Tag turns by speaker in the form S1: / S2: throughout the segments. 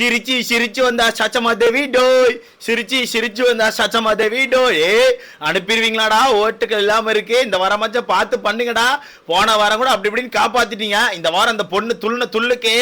S1: சிரிச்சு சிரிச்சு வந்தா சச்சமா தேவி டோய் சிரிச்சு சிரிச்சு வந்தா சச்சமா தேவி டோய் அனுப்பிடுவீங்களாடா ஓட்டுகள் இல்லாம இருக்கு இந்த வாரமாச்சும் பார்த்து பண்ணுங்கடா போன வாரம் கூட அப்படி இப்படின்னு காப்பாத்திட்டீங்க இந்த வாரம் அந்த பொண்ணு துள்ளுன துள்ளுக்கே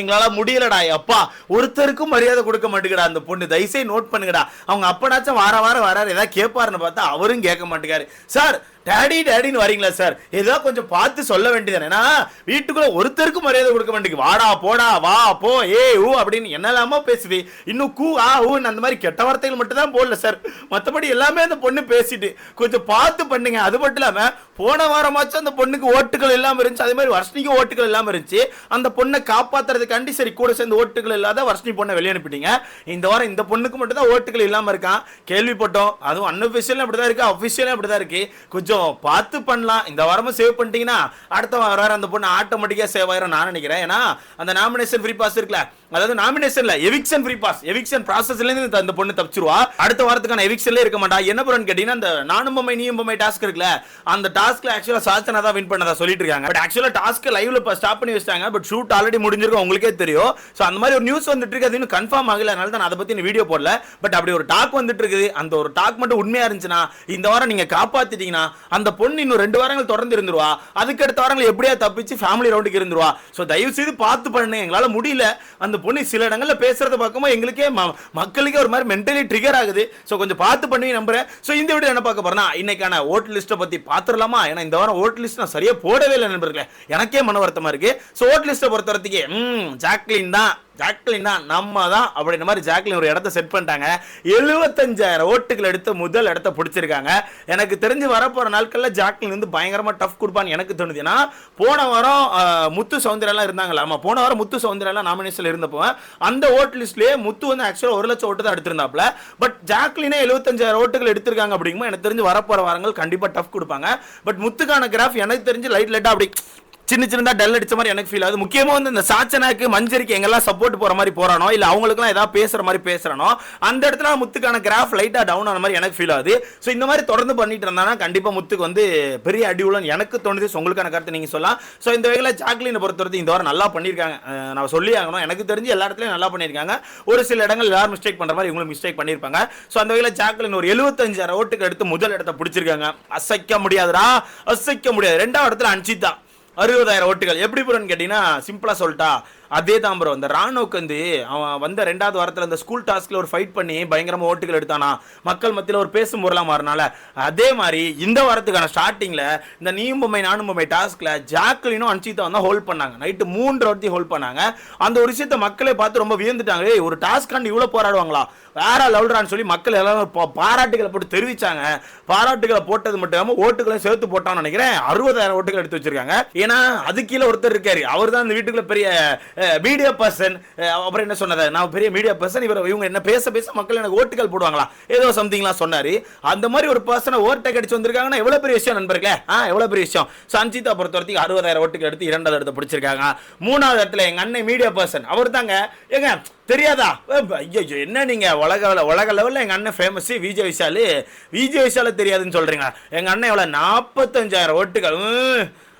S1: எங்களால முடியலடா அப்பா ஒருத்தருக்கும் மரியாதை கொடுக்க மாட்டேங்கடா அந்த பொண்ணு தயவுசெய்து நோட் பண்ணுங்கடா அவங்க அப்பனாச்சும் வார வாரம் வராரு ஏதாவது கேட்பாருன்னு பார்த்தா அவரும் கேட்க மாட்டேங்காரு சார் டேடி டேடின்னு வரீங்களா சார் ஏதோ கொஞ்சம் பார்த்து சொல்ல வேண்டியதானே ஏன்னா வீட்டுக்குள்ள ஒருத்தருக்கும் மரியாதை கொடுக்க மாட்டேங்குது. வாடா போடா வா போ ஏ ஊ அப்படின்னு என்னெல்லாமோ பேசுது. இன்னும் கூ ஆ ஊன்னு அந்த மாதிரி கெட்ட வார்த்தைகள் மட்டும் தான் போடல சார் மற்றபடி எல்லாமே அந்த பொண்ணு பேசிட்டு கொஞ்சம் பார்த்து பண்ணுங்க. அது மட்டும் இல்லாமல் போன வாரமாச்சும் அந்த பொண்ணுக்கு ஓட்டுகள் இல்லாமல் இருந்துச்சு. அதே மாதிரி வர்ஷினிக்கு ஓட்டுகள் இல்லாமல் இருந்துச்சு. அந்த பொண்ணை காப்பாற்றுறதுக்காண்டி சரி கூட சேர்ந்து ஓட்டுகள் இல்லாத வர்ஷினி பொண்ணை வெளியே அனுப்பிட்டீங்க. இந்த வாரம் இந்த பொண்ணுக்கு மட்டும் தான் ஓட்டுகள் இல்லாமல் இருக்கான். கேள்விப்பட்டோம். அதுவும் அன்அஃபிஷியலும் அப்படிதான் இருக்குது அஃபிஷியலும் அப்படிதான் இருக்குது கொஞ்சம் பார்த்து பண்ணலாம். இந்த வாரமும் சேவ் பண்ணிட்டீங்கன்னா அடுத்த வாரம் அந்த பொண்ணு ஆட்டோமேட்டிக்கா சேவ் ஆயிரும். நான் நினைக்கிறேன். ஏன்னா அந்த நாமினேஷன் ஃப்ரீ பாஸ் இருக்குல்ல அதாவது நாமினேஷன்ல எவிக்ஷன் ஃப்ரீ பாஸ் எவிக்ஷன் ப்ராசஸ்ல இருந்து அந்த பொண்ணு தப்பிச்சிருவா. அடுத்த வாரத்துக்கான எவிக்ஷன்ல இருக்க மாட்டா. என்ன பண்ணுன்னு கேட்டீங்கன்னா அந்த நானும் பொம்மை நீயும் பொம்மை டாஸ்க் இருக்குல்ல அந்த டாஸ்க்ல ஆக்சுவலா சாத்தனா தான் வின் பண்ணதா சொல்லிட்டு இருக்காங்க பட் ஆக்சுவலா டாஸ்க் லைவ்ல ஸ்டாப் பண்ணி வச்சிட்டாங்க. பட் ஷூட் ஆல்ரெடி முடிஞ்சிருக்கும் உங்களுக்கே தெரியும். சோ அந்த மாதிரி ஒரு நியூஸ் வந்துட்டு இருக்கு. அது இன்னும் கன்ஃபார்ம் ஆகல. அதனால தான் நான் அதை பத்தி வீடியோ போடல. பட் அப்படி ஒரு டாக் வந்துட்டு இருக்குது. அந்த ஒரு டாக் மட்டும் உண்மையா இருந்துச்சுன்னா இந்த வாரம் நீங்க காப்பாத்திட்டீங்கன்னா அந்த பொண்ணு இன்னும் ரெண்டு வாரங்கள் தொடர்ந்து இருந்துருவா. அதுக்கு அடுத்த வாரங்கள் எப்படியா தப்பிச்சு ஃபேமிலி ரவுண்டுக்கு இருந்துருவா. ஸோ தயவு செய்து பார்த்து பண்ணு எங்களால முடியல. அந்த பொண்ணு சில இடங்களில் பேசுறத பார்க்கும்போது எங்களுக்கே மக்களுக்கே ஒரு மாதிரி மென்டலி ட்ரிகர் ஆகுது. ஸோ கொஞ்சம் பார்த்து பண்ணி நம்புறேன். ஸோ இந்த வீடியோ என்ன பார்க்க போறேன்னா இன்னைக்கான ஓட் லிஸ்ட்டை பற்றி பார்த்துடலாமா? ஏன்னா இந்த வாரம் ஓட் லிஸ்ட் நான் சரியாக போடவே இல்லை நண்பர்களே. எனக்கே மன வருத்தமாக இருக்கு. ஸோ ஓட் லிஸ்ட்டை பொறுத்த வரத்துக்கு ஜாக்லின் தான். ஜாக்லின் தான் நம்ம தான் அப்படின்ற மாதிரி ஜாக்லின் ஒரு இடத்த செட் பண்ணிட்டாங்க. எழுபத்தஞ்சாயிரம் ஓட்டுகள் எடுத்து முதல் இடத்த பிடிச்சிருக்காங்க. எனக்கு தெரிஞ்சு வரப்போகிற நாட்களில் ஜாக்லின் வந்து பயங்கரமாக டஃப் கொடுப்பான்னு எனக்கு தோணுது. ஏன்னா போன வாரம் முத்து சௌந்தர்யாலாம் இருந்தாங்களா ஆமாம் போன வாரம் முத்து சௌந்தர்யாலாம் நாமினேஷனில் இருந்தப்போ அந்த ஓட் லிஸ்ட்லேயே முத்து வந்து ஆக்சுவலாக ஒரு லட்சம் ஓட்டு தான் எடுத்திருந்தாப்ல பட் ஜாக்லினே எழுபத்தஞ்சாயிரம் ஓட்டுகள் எடுத்திருக்காங்க அப்படிங்கும்போது எனக்கு தெரிஞ்சு வரப்போகிற வாரங்கள் கண்டிப்பாக டஃப் கொடுப்பாங்க. பட் முத்துக்கான கிராஃப் எனக்கு தெரிஞ்சு லைட் லைட்டாக அப்படி சின்ன சின்னதாக டல் அடிச்ச மாதிரி எனக்கு ஃபீல் ஆகுது. முக்கியமாக வந்து இந்த சாச்சனாக்கு மஞ்சரிக்கு எங்கெல்லாம் சப்போர்ட் போகிற மாதிரி போகிறானோ இல்லை அவங்களுக்குலாம் ஏதாவது பேசுகிற மாதிரி பேசுகிறானோ அந்த இடத்துல முத்துக்கான கிராஃப் லைட்டாக டவுன் ஆன மாதிரி எனக்கு ஃபீல் ஆகுது. ஸோ இந்த மாதிரி தொடர்ந்து பண்ணிட்டு இருந்தானா கண்டிப்பாக முத்துக்கு வந்து பெரிய அடிவுலன் எனக்கு தோணுது. உங்களுக்கான கருத்தை நீங்கள் சொல்லலாம். ஸோ இந்த வகையில் ஜாக்லினை பொறுத்தவரைக்கும் இந்த வாரம் நல்லா பண்ணியிருக்காங்க. நான் சொல்லி ஆகணும். எனக்கு தெரிஞ்சு எல்லா இடத்துலையும் நல்லா பண்ணியிருக்காங்க. ஒரு சில இடங்கள் எல்லாரும் மிஸ்டேக் பண்ணுற மாதிரி இவங்களும் மிஸ்டேக் பண்ணியிருப்பாங்க. ஸோ அந்த வகையில் ஜாக்லின் ஒரு எழுபத்தஞ்சாயிரம் ஓட்டுக்கு எடுத்து முதல் இடத்த பிடிச்சிருக்காங்க. அசைக்க முடியாதுடா. அசைக்க முடியாது. ரெண்டாவது இடத்துல அன்சிதா அறுபதாயிரம் ஓட்டுகள். எப்படி ப்ரோன்னு கேட்டீங்கன்னா சிம்பிளா சொல்லிட்டா. அதே தான் ப்ரோ இந்த ராணுவுக்கு வந்து அவன் வந்த ரெண்டாவது வாரத்தில் அந்த ஸ்கூல் டாஸ்க்ல ஒரு ஃபைட் பண்ணி பயங்கரமா ஓட்டுகள் எடுத்தானா? மக்கள் மத்தியில் ஒரு பேசும் பொருளாக மாறினால. அதே மாதிரி இந்த வாரத்துக்கான ஸ்டார்டிங்ல இந்த நீயும் பொம்மை நானும் பொம்மை டாஸ்க்ல ஜாக்லினும் அன்சிதா வந்து ஹோல்ட் பண்ணாங்க. நைட்டு மூன்று வாரத்தையும் ஹோல்ட் பண்ணாங்க. அந்த ஒரு விஷயத்தை மக்களே பார்த்து ரொம்ப வியந்துட்டாங்க. ஏய் ஒரு டாஸ்க்காண்டி இவ்வளோ போராடுவாங்களா? வேற லவுட்ரான்னு சொல்லி மக்கள் எல்லாரும் பாராட்டுகளை போட்டு தெரிவிச்சாங்க. பாராட்டுகளை போட்டது மட்டும் இல்லாமல் ஓட்டுகளையும் சேர்த்து போட்டான்னு நினைக்கிறேன். அறுபதாயிரம் ஓட்டுகள் எடுத்து வச்சிருக்காங்க. ஏன்னா அது கீழே ஒருத்தர் இருக்காரு. அவர் தான் இந்த வீட்டுக்குள்ள பெரிய மீடியா பர்சன் அப்புறம் என்ன சொன்னது? நான் பெரிய மீடியா பர்சன் இவர் இவங்க என்ன பேச பேச மக்கள் எனக்கு ஓட்டுகள் போடுவாங்களா? ஏதோ சம்திங்லாம் சொன்னாரு. அந்த மாதிரி ஒரு பர்சனை ஓவர்டேக் அடிச்சு வந்திருக்காங்கன்னா எவ்வளோ பெரிய விஷயம் நண்பர்களே? ஆ எவ்வளோ பெரிய விஷயம்? சஞ்சிதா பொறுத்த வரைக்கும் அறுபதாயிரம் ஓட்டுகள் எடுத்து இரண்டாவது இடத்தை பிடிச்சிருக்காங்க. மூணாவது இடத்துல எங்கள் அண்ணன் மீடியா பர்சன் அவர் தாங்க ஏங்க தெரியாதா? ஐயோ என்ன நீங்க? உலக உலக லெவலில் எங்க அண்ணன் ஃபேமஸ் விஜய் விஷாலு? விஜய் விஷால தெரியாதுன்னு சொல்றீங்க எங்க அண்ணன் எவ்வளோ நாற்பத்தஞ்சாயிரம் ஓட்டுகள்.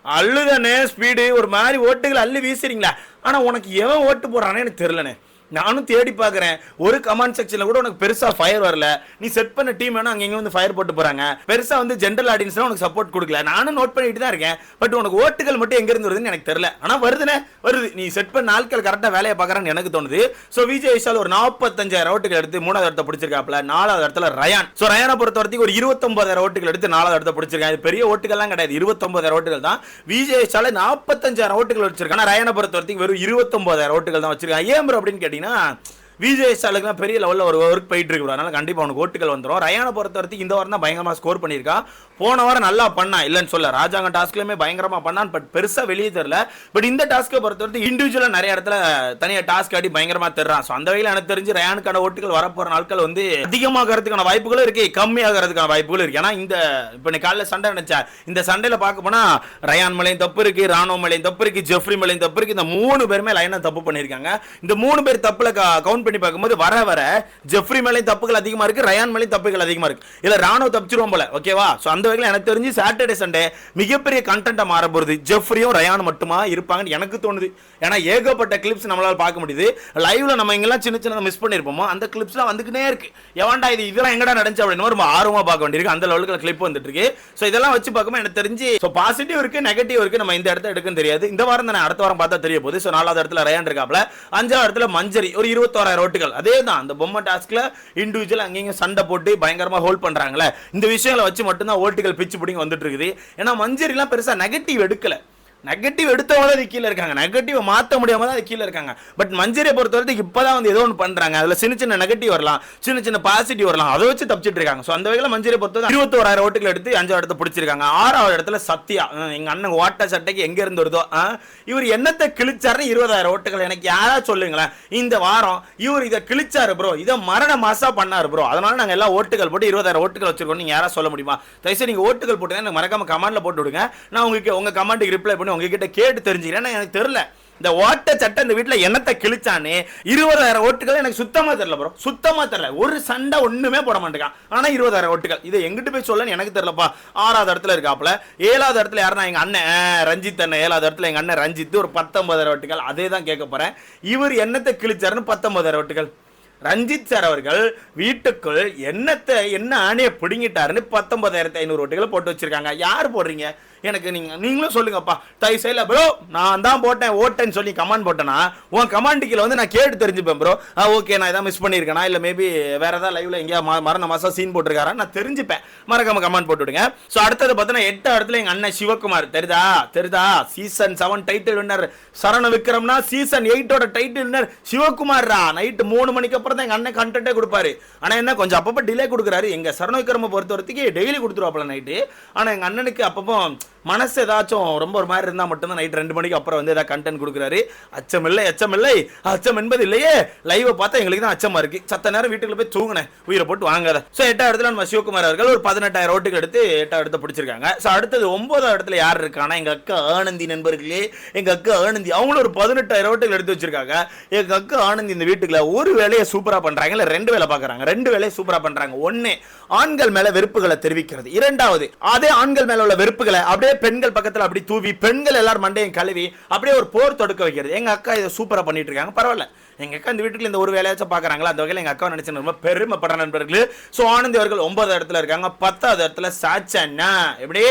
S1: உம், அள்ளுதானே ஸ்பீடு ஒரு மாதிரி ஓட்டுகள் அள்ளி வீசுறீங்களா. ஆனால் உனக்கு எவன் ஓட்டு போடுறானே எனக்கு தெரிலண்ணே நானும் தேடி பார்க்குறேன் ஒரு கமெண்ட் செக்ஷனில் கூட உனக்கு பெருசாக ஃபயர் வரல. நீ செட் பண்ண டீம் வேணும் அங்கே வந்து ஃபயர் போட்டு போகிறாங்க பெருசாக வந்து ஜென்ரல் ஆடியன்ஸ்லாம் உனக்கு சப்போர்ட் கொடுக்கல. நானும் நோட் பண்ணிட்டு தான் இருக்கேன். பட் உனக்கு ஓட்டுகள் மட்டும் எங்கேருந்து வருதுன்னு எனக்கு தெரியல. ஆனால் வருதுனே வருது. நீ செட் பண்ண ஆட்கள் கரெக்டாக வேலையை பார்க்குறான்னு எனக்கு தோணுது. ஸோ விஜய் விஷால் ஒரு நாற்பத்தஞ்சாயிரம் ஓட்டுகள் எடுத்து மூணாவது இடத்த பிடிச்சிருக்காப்ல நாலாவது இடத்துல ரயான். ஸோ ரயானை பொறுத்த வரைக்கும் ஒரு இருபத்தொன்பதாயிரம் ஓட்டுகள் எடுத்து நாலாவது இடத்த பிடிச்சிருக்காங்க இது பெரிய ஓட்டுகள்லாம் கிடையாது. இருபத்தொன்பதாயிரம் ஓட்டுகள் தான். விஜய் விஷால் நாற்பத்தஞ்சாயிரம் ஓட்டுகள் வச்சிருக்காங்க ரயானை பொறுத்த வரைக்கும் வெறும் இருபத்தொன்பதாயிரம் ஓட்டுகள் தான் வச்சிருக்காங்க ஏன் அப்படின்னு கேட்டீங்கன்னா பார்த்தீங்கன்னா விஜய் ஸ்டாலுக்குலாம் பெரிய லெவலில் ஒரு ஒர்க் போயிட்டு இருக்கு அதனால கண்டிப்பாக அவனுக்கு ஓட்டுகள் வந்துடும் ரயானை பொறுத்த வரைக்கும் இந்த வாரம் தான் பயங்கரமாக ஸ்கோர் பண்ணியிருக்கா. போன வாரம் நல்லா பண்ணான் இல்லைன்னு சொல்ல ராஜாங்க டாஸ்க்லையுமே பயங்கரமாக பண்ணான். பட் பெருசாக வெளியே தெரில பட் இந்த டாஸ்க்கை பொறுத்த வரைக்கும் இண்டிவிஜுவலாக நிறைய இடத்துல தனியாக டாஸ்க் ஆடி பயங்கரமாக தர்றான் ஸோ அந்த வகையில் எனக்கு தெரிஞ்சு ரயானுக்கான ஓட்டுகள் வரப்போகிற நாட்கள் வந்து அதிகமாகிறதுக்கான வாய்ப்புகளும் இருக்கு. கம்மியாகிறதுக்கான வாய்ப்புகளும் இருக்கு. ஏன்னா இந்த இப்போ நீ காலைல சண்டை நினைச்சா இந்த சண்டையில் பார்க்க போனால் ரயான் மலையும் தப்பு இருக்கு ராணுவ மலையும் தப்பு இருக்கு ஜெஃப்ரி மலையும் தப்பு இருக்கு. இந்த மூணு பேருமே லைனாக தப்பு பண்ணியிருக்காங்க. இந்த மூணு பேர் தப்பில் கவுண்ட் பண்ணி பார்க்கும்போது வர வர ஜெஃப்ரி மேலேயும் தப்புகள் அதிகமா இருக்கு ரயான் மேலேயும் தப்புகள் அதிகமா இருக்கு. இல்லை ராணுவ தப்பிச்சிருவோம் போல ஓகேவா ஸோ அந்த வகையில் எனக்கு தெரிஞ்சு சாட்டர்டே சண்டே மிகப்பெரிய கண்டென்ட்டா மாற போகுது ஜெஃப்ரியும் ரயான் மட்டுமா இருப்பாங்கன்னு எனக்கு தோணுது. ஏன்னா ஏகப்பட்ட கிளிப்ஸ் நம்மளால் பார்க்க முடியுது. லைவ்ல நம்ம எங்கெல்லாம் சின்ன சின்ன மிஸ் பண்ணியிருப்போமோ அந்த கிளிப்ஸ்லாம் வந்துக்கிட்டே இருக்கு. எவன்டா இது இதெல்லாம் எங்கடா நடந்துச்சு அப்படின்னு ரொம்ப ஆர்வமாக பார்க்க வேண்டியிருக்கு. அந்த லெவலுக்கு கிளிப் வந்துட்டு இருக்கு இதெல்லாம் வச்சு பார்க்கும்போது எனக்கு தெரிஞ்சு ஸோ பாசிட்டிவ் இருக்கு நெகட்டிவ் இருக்கு நம்ம இந்த இடத்த எடுக்குன்னு தெரியாது. இந்த வாரம் தானே அடுத்த வாரம் பார்த்தா தெரிய போகுது. ஸோ நாலாவது இடத்துல ரயான் இருக்காப்ல. அஞ்சாவது இடத்துல மஞ்சரி ஒரு இருபத்தோராயிரம் ஓட்டுகள் அதே தான் அந்த பொம்மை டாஸ்கில் இண்டிவிஜுவல் அங்கேயும் சண்டை போட்டு பயங்கரமாக ஹோல்ட் பண்ணுறாங்களே இந்த விஷயங்களை வச்சு மட்டும்தான் ஓட்டுகள் பிச்சு பிடிங்க வந்துட்டு இருக்குது. ஏன்னா மஞ்சரிலாம் பெருசாக நெகட்டிவ் எடுக்கல. நெகட்டிவ் எடுத்தவங்க தான் அது கீழே இருக்காங்க. நெகட்டிவ் மாற்ற முடியாமல் தான் அது கீழே இருக்காங்க. பட் மஞ்சரியை பொறுத்த வரைக்கும் இப்போதான் வந்து ஏதோ ஒன்று பண்ணுறாங்க அதில் சின்ன சின்ன நெகட்டிவ் வரலாம். சின்ன சின்ன பாசிட்டிவ் வரலாம். அதை வச்சு தப்பிச்சிட்டு இருக்காங்க. ஸோ அந்த வகையில் மஞ்சரியை பொறுத்த இருபத்தோராயிரம் ஓட்டுகள் எடுத்து அஞ்சாவது இடத்த பிடிச்சிருக்காங்க. ஆறாவது இடத்துல சத்யா. எங்கள் அண்ணன் ஓட்ட சட்டைக்கு எங்கே இருந்து வருதோ இவர் என்னத்தை கிழிச்சாருன்னு இருபதாயிரம் ஓட்டுகள் எனக்கு யாரா சொல்லுங்களேன். இந்த வாரம் இவர் இதை கிழிச்சாரு ப்ரோ இதை மரண மாசாக பண்ணாரு ப்ரோ அதனால நாங்கள் எல்லாம் ஓட்டுகள் போட்டு இருபதாயிரம் ஓட்டுகள் வச்சிருக்கோம் நீங்கள் யாராவது சொல்ல முடியுமா? தயவுசெய்து நீங்கள் ஓட்டுகள் போட்டுங்க. எனக்கு மறக்காம கமெண்ட்டில் போட்டு விடுங்க. நான் உங்களுக்கு உங்கள் கமெண்ட்டுக்கு ரிப்ளை பண்ணி உங்ககிட்ட கேட்டு தெரிஞ்சுக்கிறேன். ஏன்னா எனக்கு தெரியல. இந்த ஓட்ட சட்டை இந்த வீட்டில் என்னத்தை கிழிச்சானே? இருபதாயிரம் ஓட்டுகள் எனக்கு சுத்தமாக தெரில ப்ரோ சுத்தமாக தெரில ஒரு சண்டை ஒன்றுமே போட மாட்டேங்கான் ஆனால் இருபதாயிரம் ஓட்டுகள். இதை எங்கிட்டு போய் சொல்லன்னு எனக்கு தெரிலப்பா ஆறாவது இடத்துல இருக்காப்புல. ஏழாவது இடத்துல யாருன்னா எங்கள் அண்ணன் ரஞ்சித் அண்ணன். ஏழாவது இடத்துல எங்கள் அண்ணன் ரஞ்சித் ஒரு பத்தொன்பதாயிரம் ஓட்டுகள். அதே தான் கேட்க போகிறேன் இவர் என்னத்தை கிழிச்சாருன்னு பத்தொன்பதாயிரம் ஓட்டுகள். ரஞ்சித் சார் அவர்கள் வீட்டுக்குள் என்னத்தை என்ன ஆணையை பிடுங்கிட்டாருன்னு பத்தொன்பதாயிரத்தி ஐநூறு ஓட்டுகளை போட்டு வச்சிருக்காங்க. யார் போடுறீங்க? எனக்கு நீங்கள் நீங்களும் சொல்லுங்கப்பா. தயவு செய்யல ப்ரோ நான் தான் போட்டேன் ஓட்டேன்னு சொல்லி கமெண்ட் போட்டேன்னா உன் கமெண்ட் கீழே வந்து நான் கேட்டு தெரிஞ்சுப்பேன் ப்ரோ. ஆ ஓகே நான் இதான் மிஸ் பண்ணியிருக்கேனா? இல்லை மேபி வேறு ஏதாவது லைவில் எங்கேயா ம- மரண மாதம் சீன் போட்டிருக்காரா நான் தெரிஞ்சுப்பேன். மறக்காம கமெண்ட் போட்டு விடுங்க. ஸோ அடுத்தது பார்த்தீங்கன்னா எட்டு இடத்துல எங்கள் அண்ணன் சிவகுமார். தெரியுதா? தெரியுதா? சீசன் செவன் டைட்டில் வின்னர் சரண விக்ரம்னா சீசன் எயிட்டோட டைட்டில் வின்னர் சிவகுமார்ரா. நைட்டு மூணு மணிக்கு அப்புறம் தான் எங்கள் அண்ணன் கண்டென்ட்டே கொடுப்பாரு. ஆனால் என்ன கொஞ்சம் அப்பப்போ டிலே கொடுக்குறாரு. எங்கள் சரண விக்ரம பொறுத்த வரைக்கும் டெய்லி கொடுத்துருவாப்ல நைட்டு ஆனால் எங்கள் அண்ணனுக்கு அப்பப்போ மனசு ஏதாச்சும் ரொம்ப ஒரு மாதிரி இருந்தால் மட்டும்தான் நைட் ரெண்டு மணிக்கு அப்புறம் வந்து ஏதாவது கண்டென்ட் கொடுக்குறாரு. அச்சம் இல்லை அச்சம் இல்லை. அச்சம் என்பது இல்லையே. லைவை பார்த்தா எங்களுக்கு தான் அச்சமாக இருக்கு. சத்த நேரம் வீட்டுக்குள்ள போய் தூங்கினேன். உயிரை போட்டு வாங்காத. ஸோ எட்டாவது இடத்துல நம்ம சிவகுமார் அவர்கள் ஒரு பதினெட்டாயிரம் ஓட்டுக்கு எடுத்து எட்டாவது இடத்த பிடிச்சிருக்காங்க. ஸோ அடுத்தது ஒன்பதாவது இடத்துல யார் இருக்கானா எங்கள் அக்கா ஆனந்தி நண்பர்களே. எங்கள் அக்கா ஆனந்தி அவங்களும் ஒரு பதினெட்டாயிரம் ஓட்டுகள் எடுத்து வச்சிருக்காங்க. எங்கள் அக்கா ஆனந்தி இந்த வீட்டுக்குள்ள ஒரு வேலையை சூப்பராக பண்ணுறாங்க இல்லை ரெண்டு வேலை பார்க்குறாங்க. ரெண்டு வேலையை சூப்பராக பண்ணுறாங்க ஒன்று ஆண்கள் மேலே வெறுப்புகளை தெரிவிக்கிறது. இரண்டாவது அதே ஆண்கள் மேலே உள்ள வெறுப்புகளை அப்படியே பெண்கள் பக்கத்துல அப்படி தூவி பெண்கள் எல்லாரும் மண்டையும் கழுவி அப்படியே ஒரு போர் தொடுக்க வைக்கிறது. எங்க அக்கா இதை சூப்பரா பண்ணிட்டு இருக்காங்க. பரவாயில்ல. எங்கள் அக்கா இந்த வீட்டுக்கு இந்த ஒரு வேலையாச்சும் பார்க்குறாங்களா அந்த வகையில் எங்கள் அக்கா நினச்சி ரொம்ப பெருமைப்படுற நண்பர்கள். ஸோ ஆனந்தி அவர்கள் ஒன்பதாவது இடத்துல இருக்காங்க. பத்தாவது இடத்துல சாச்சன்னா எப்படி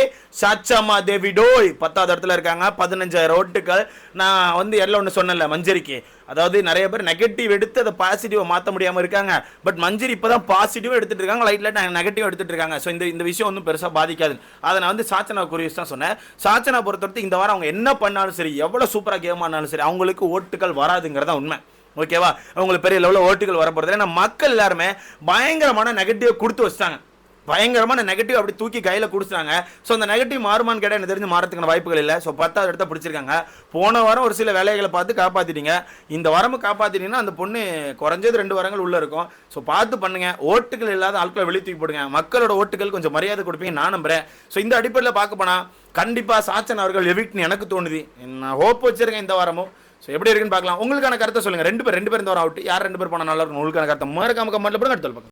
S1: சாச்சம்மா தேவி டோய். பத்தாவது இடத்துல இருக்காங்க. பதினஞ்சாயிரம் ஓட்டுக்கள் நான் வந்து எல்லாம் ஒன்று சொன்னேன்ல மஞ்சரிக்கு. அதாவது நிறைய பேர் நெகட்டிவ் எடுத்து அதை பாசிட்டிவாக மாற்ற முடியாமல் இருக்காங்க. பட் மஞ்சரி இப்போ தான் பாசிட்டிவாக எடுத்துகிட்டு இருக்காங்க. லைட் லைட் நெகட்டிவ் எடுத்துகிட்டு இருக்காங்க. ஸோ இந்த இந்த விஷயம் ஒன்றும் பெருசாக பாதிக்காது. அதை நான் வந்து சாச்சனா குறித்து தான் சொன்னேன். சாச்சனா பொறுத்தவரைக்கும் இந்த வாரம் அவங்க என்ன பண்ணாலும் சரி எவ்வளோ சூப்பராக கேம் ஆனாலும் சரி அவங்களுக்கு ஓட்டுகள் வராதுங்கிறதா உண்மை. ஓகேவா? அவங்களுக்கு பெரிய லெவலில் ஓட்டுகள் வரப்போறது ஏன்னா மக்கள் எல்லாருமே பயங்கரமான நெகட்டிவ் கொடுத்து வச்சிட்டாங்க. பயங்கரமான நெகட்டிவ் அப்படி தூக்கி கையில் கொடுத்துட்டாங்க ஸோ அந்த நெகட்டிவ் மாறுமான்னு கேட்டால் எனக்கு தெரிஞ்சு மாறத்துக்கான வாய்ப்புகள் இல்லை. ஸோ பத்தாவது இடத்த பிடிச்சிருக்காங்க. போன வாரம் ஒரு சில வேலைகளை பார்த்து காப்பாற்றிட்டீங்க இந்த வாரமும் காப்பாற்றிட்டீங்கன்னா அந்த பொண்ணு குறைஞ்சது ரெண்டு வாரங்கள் உள்ளே இருக்கும். ஸோ பார்த்து பண்ணுங்க. ஓட்டுகள் இல்லாத ஆட்களை வெளியே தூக்கி போடுங்க. மக்களோட ஓட்டுகள் கொஞ்சம் மரியாதை கொடுப்பீங்க நான் நம்புகிறேன் ஸோ இந்த அடிப்படையில் பார்க்க போனால் கண்டிப்பாக சாச்சன் அவர்கள் எவிக்ட்னு எனக்கு தோணுது. நான் ஹோப் வச்சிருக்கேன் இந்த வாரமும். ஸோ எப்படி இருக்குன்னு பார்க்கலாம். உங்களுக்கான கருத்தை சொல்லுங்க. ரெண்டு பேர் ரெண்டு பேர் இந்த அவுட் யார் ரெண்டு பேர் போனால் நல்லா இருக்கும்? உங்களுக்கான கருத்தை மறக்காம கமெண்ட்டில் போடுங்க. அடுத்த பார்க்கலாம்.